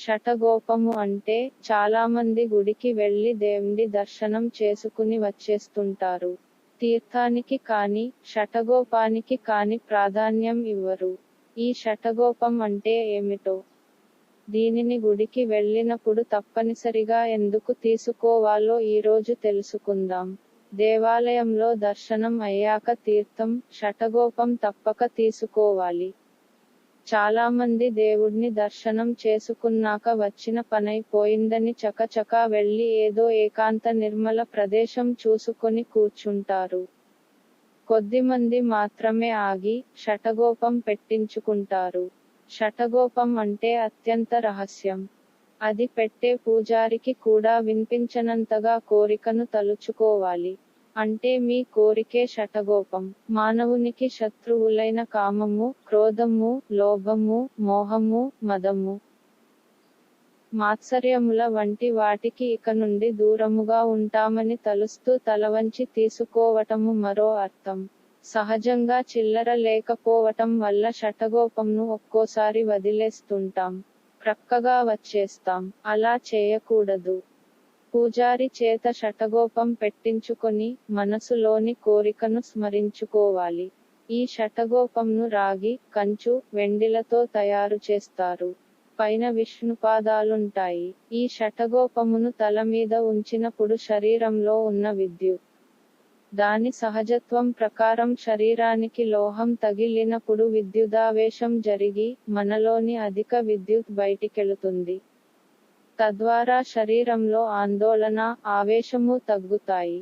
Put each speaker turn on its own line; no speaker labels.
షటగోపము అంటే చాలామంది గుడికి వెళ్ళి దేవుడి దర్శనం చేసుకుని వచ్చేస్తుంటారు. తీర్థానికి కాని షటగోపానికి కాని ప్రాధాన్యం ఇవ్వరు. ఈ షటగోపం అంటే ఏమిటో? దీనిని గుడికి వెళ్ళినప్పుడు తప్పనిసరిగా ఎందుకు తీసుకోవాలో ఈరోజు తెలుసుకుందాం. దేవాలయంలో దర్శనం అయ్యాక తీర్థం షటగోపం తప్పక తీసుకోవాలి. చాలామంది దేవుడిని దర్శనం చేసుకున్నాక వచ్చిన పనైపోయిందని చకచకా వెళ్ళి ఏదో ఏకాంత నిర్మల ప్రదేశం చూసుకొని కూర్చుంటారు. కొద్దిమంది మాత్రమే ఆగి షటగోపం పెట్టించుకుంటారు. షటగోపం అంటే అత్యంత రహస్యం. అది పెట్టే పూజారికి కూడా వినిపించనంతగా కోరికను తలుచుకోవాలి. అంటే మీ కోరికే షటగోపం మానవునికి శత్రువులైన కామము క్రోధము లోభము మోహము మదము. మాత్సర్యముల వంటి వాటికి ఇక నుండి దూరముగా ఉంటామని తలుస్తూ తలవంచి తీసుకోవటము మరో అర్థం. సహజంగా చిల్లర లేకపోవటం వల్ల షటగోపంను ఒక్కోసారి వదిలేస్తుంటాం. ప్రక్కగా వచ్చేస్తాం. అలా చేయకూడదు. పూజారి చేత షటగోపం పెట్టించుకొని మనసులోని కోరికను స్మరించుకోవాలి. ఈ షటగోపంను రాగి కంచు వెండిలతో తయారు చేస్తారు. పైన విష్ణుపాదాలుంటాయి. ఈ షటగోపమును తల మీద ఉంచినప్పుడు శరీరంలో ఉన్న విద్యుత్ దాని సహజత్వం ప్రకారం శరీరానికి లోహం తగిలినప్పుడు విద్యుదావేశం జరిగి మనలోని అధిక విద్యుత్ బయటికెళుతుంది. తద్వారా శరీరంలో ఆందోళన ఆవేశము తగ్గుతాయి.